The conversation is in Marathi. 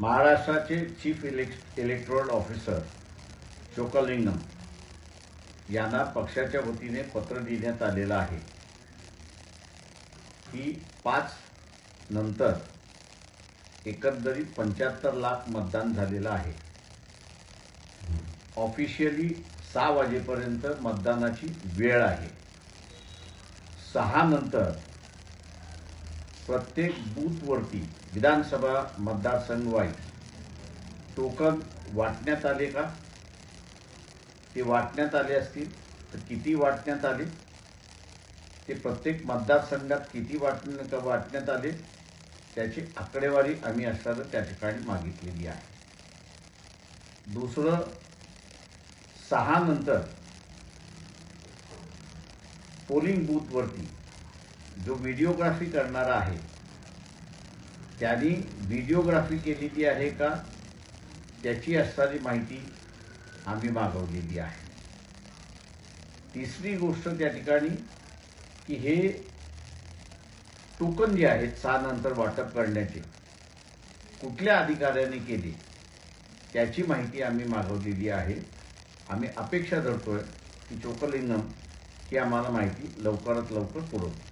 महाराष्ट्राचे chief elect electoral officer Chockalingam यांना पक्षाच्या वतीने पत्र देण्यात आलेलं आहे. की पाच नंतर एकंदरीत पंच्याहत्तर लाख मतदान झालेलं आहे. ऑफिशियली सहा वाजेपर्यंत मतदानाची वेळ आहे. सहा नंतर प्रत्येक बूथवरती विधानसभा मतदारसंघ वाईज टोकन वाटण्यात आले का? ते वाटण्यात आले असतील तर किती वाटण्यात आले? ते प्रत्येक मतदारसंघात किती वाटण्या वाटण्यात आले? त्याची आकडेवारी आम्ही असताना त्या ठिकाणी मागितलेली आहे. दुसरं सहा नंतर पोलिंग बूथवरती जो व्हिडिओग्राफी करणारा आहे त्यांनी व्हिडिओग्राफी केलेली आहे का? त्याची असणारी माहिती आम्ही मागवलेली आहे. तिसरी गोष्ट त्या ठिकाणी की हे टोकन जे आहेत सहा नंतर वाटप करण्याचे कुठल्या अधिकाऱ्याने केले त्याची माहिती आम्ही मागवलेली आहे. आम्ही अपेक्षा धरतोय की चोकलिंगम ही आम्हाला माहिती लवकरात लवकर पुरवते